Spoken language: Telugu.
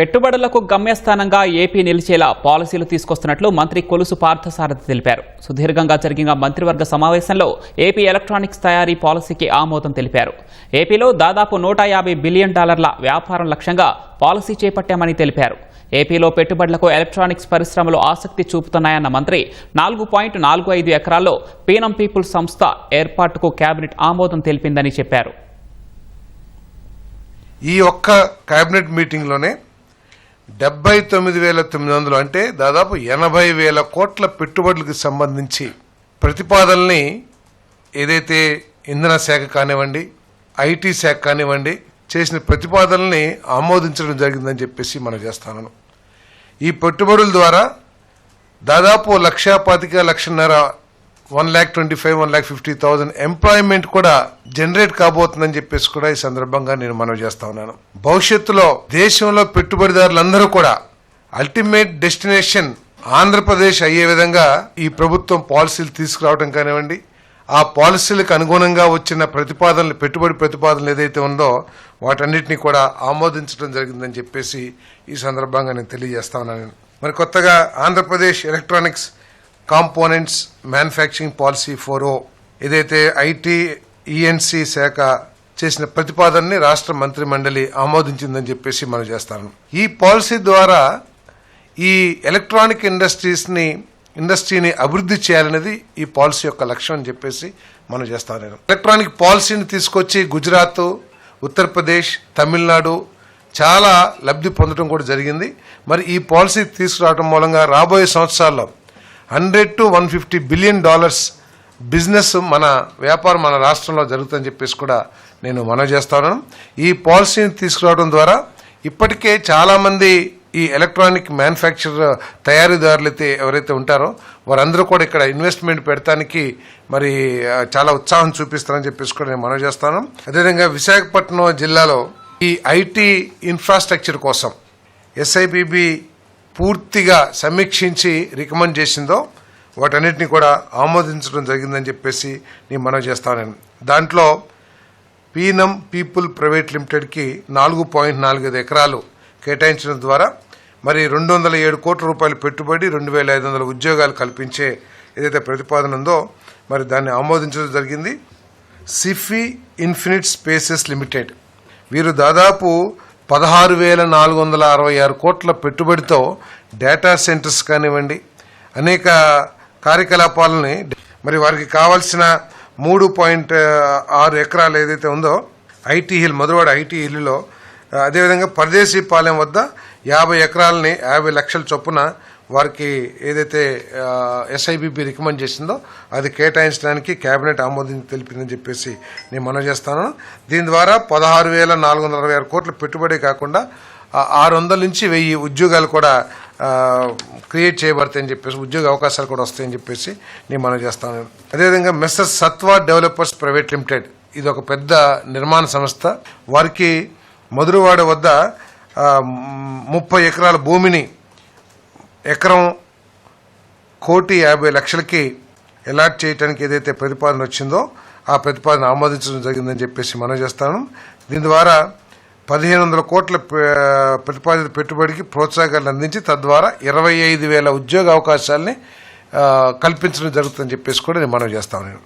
పెట్టుబడులకు గమ్యస్థానంగా ఏపీ నిలిచేలా పాలసీలు తీసుకొస్తున్నట్లు మంత్రి కొలుసు పార్థసారథి తెలిపారు. సుదీర్ఘంగా జరిగిన మంత్రివర్గ సమావేశంలో ఏపీ ఎలక్ట్రానిక్స్ తయారీ పాలసీకి ఆమోదం తెలిపారు. ఏపీలో దాదాపు నూట యాభై బిలియన్ డాలర్ల వ్యాపారం లక్ష్యంగా పాలసీ చేపట్టామని తెలిపారు. ఏపీలో పెట్టుబడులకు ఎలక్ట్రానిక్స్ పరిశ్రమలు ఆసక్తి చూపుతున్నాయన్న మంత్రి నాలుగు పాయింట్ నాలుగు ఐదు ఎకరాల్లో పీనం పీపుల్ సంస్థ ఏర్పాటుకు కేబినెట్ ఆమోదం తెలిపిందని చెప్పారు. ఈ ఒక్క కేబినెట్ మీటింగ్లోనే డెబ్బై తొమ్మిది వేల తొమ్మిది వందలు అంటే దాదాపు ఎనభై వేల కోట్ల పెట్టుబడులకు సంబంధించి ప్రతిపాదనల్ని ఏదైతే ఇంధన శాఖ కానివ్వండి ఐటీ శాఖ కానివ్వండి చేసిన ప్రతిపాదనల్ని ఆమోదించడం జరిగిందని చెప్పేసి మనం చేస్తాను ఈ పెట్టుబడుల ద్వారా దాదాపు లక్షా పాతిక లక్షన్నర one lakh twenty five one lakh fifty thousand employment కూడా జనరేట్ కాబోతుందని చెప్పేసి కూడా ఈ సందర్భంగా నేను మనవి చేస్తా ఉన్నాను. భవిష్యత్తులో దేశంలో పెట్టుబడిదారులందరూ కూడా అల్టిమేట్ డెస్టినేషన్ ఆంధ్రప్రదేశ్ అయ్యే విధంగా ఈ ప్రభుత్వం పాలసీలు తీసుకురావడం కానివ్వండి ఆ పాలసీలకు అనుగుణంగా వచ్చిన ప్రతిపాదనలు పెట్టుబడి ప్రతిపాదనలు ఏదైతే ఉందో వాటన్నిటిని కూడా ఆమోదించడం జరిగిందని చెప్పేసి ఈ సందర్భంగా నేను తెలియజేస్తా ఉన్నాను. మరి కొత్తగా Andhra Pradesh electronics components manufacturing policy four O ఏదైతే ఐటీ ఈఎన్సి శాఖ చేసిన ప్రతిపాదనని రాష్ట్ర మంత్రి మండలి ఆమోదించిందని చెప్పేసి మనం చేస్తాను. ఈ పాలసీ ద్వారా ఈ ఎలక్ట్రానిక్ ఇండస్ట్రీస్ని ఇండస్ట్రీని అభివృద్ధి చేయాలనేది ఈ పాలసీ యొక్క లక్ష్యం అని చెప్పేసి మనం చేస్తాను నేను. ఎలక్ట్రానిక్ పాలసీని తీసుకొచ్చి గుజరాత్ ఉత్తరప్రదేశ్ తమిళనాడు చాలా లబ్ధి పొందడం కూడా జరిగింది. మరి ఈ పాలసీ తీసుకురావడం మూలంగా రాబోయే సంవత్సరాల్లో hundred to one fifty billion dollars business మన వ్యాపారం మన రాష్ట్రంలో జరుగుతుందని చెప్పేసి కూడా నేను మనవి చేస్తాను. ఈ పాలసీని తీసుకురావడం ద్వారా ఇప్పటికే చాలామంది ఈ ఎలక్ట్రానిక్ మ్యానుఫ్యాక్చర్ తయారీదారులు అయితే ఎవరైతే ఉంటారో వారందరూ కూడా ఇక్కడ ఇన్వెస్ట్మెంట్ పెడతానికి మరి చాలా ఉత్సాహం చూపిస్తారని చెప్పేసి కూడా నేను మనవి చేస్తాను. అదేవిధంగా విశాఖపట్నం జిల్లాలో ఈ ఐటీ ఇన్ఫ్రాస్ట్రక్చర్ కోసం ఎస్ఐబిబి పూర్తిగా సమీక్షించి రికమెండ్ చేసిందో వాటన్నిటిని కూడా ఆమోదించడం జరిగిందని చెప్పేసి నేను మనవి చేస్తాను దాంట్లో పీనం పీపుల్ ప్రైవేట్ లిమిటెడ్కి నాలుగు పాయింట్ నాలుగైదు ఎకరాలు కేటాయించడం ద్వారా మరి రెండు వందల ఏడు కోట్ల రూపాయలు పెట్టుబడి రెండు వేల ఐదు వందల ఉద్యోగాలు కల్పించే ఏదైతే ప్రతిపాదన ఉందో మరి దాన్ని ఆమోదించడం జరిగింది. Sify infinite spaces limited. వీరు దాదాపు పదహారు వేల నాలుగు వందల అరవై ఆరు కోట్ల పెట్టుబడితో డేటా సెంటర్స్ కానివ్వండి అనేక కార్యకలాపాలని మరి వారికి కావాల్సిన మూడు పాయింట్ ఆరు ఎకరాలు ఏదైతే ఉందో ఐటీ హిల్ మధురవాడ ఐటీ హిల్లో అదేవిధంగా పరదేశీ పాలెం వద్ద యాభై ఎకరాలని యాభై లక్షల చొప్పున వారికి ఏదైతే ఎస్ఐబిపి రికమెండ్ చేసిందో అది కేటాయించడానికి కేబినెట్ ఆమోదించి తెలిపిందని చెప్పేసి నేను మనం చేస్తాను. దీని ద్వారా పదహారు వేల నాలుగు వందల అరవై ఆరు కోట్ల పెట్టుబడి కాకుండా ఆరు వందల నుంచి వెయ్యి ఉద్యోగాలు కూడా క్రియేట్ చేయబడతాయని చెప్పేసి ఉద్యోగ అవకాశాలు కూడా వస్తాయని చెప్పేసి నేను మనం చేస్తాను. అదేవిధంగా messrs Satva developers private limited ఇది ఒక పెద్ద నిర్మాణ సంస్థ. వారికి మధురవాడ వద్ద ముప్పై ఎకరాల భూమిని ఎకరం కోటి యాభై లక్షలకి అలాట్ చేయడానికి ఏదైతే ప్రతిపాదన వచ్చిందో ఆ ప్రతిపాదన ఆమోదించడం జరిగిందని చెప్పేసి మనం చేస్తాను. దీని ద్వారా పదిహేను వందల కోట్ల ప్రతిపాదిత పెట్టుబడికి ప్రోత్సాహకాలు అందించి తద్వారా ఇరవై ఐదు వేల ఉద్యోగ అవకాశాలని కల్పించడం జరుగుతుందని చెప్పేసి కూడా నేను మనం చేస్తాను. నేను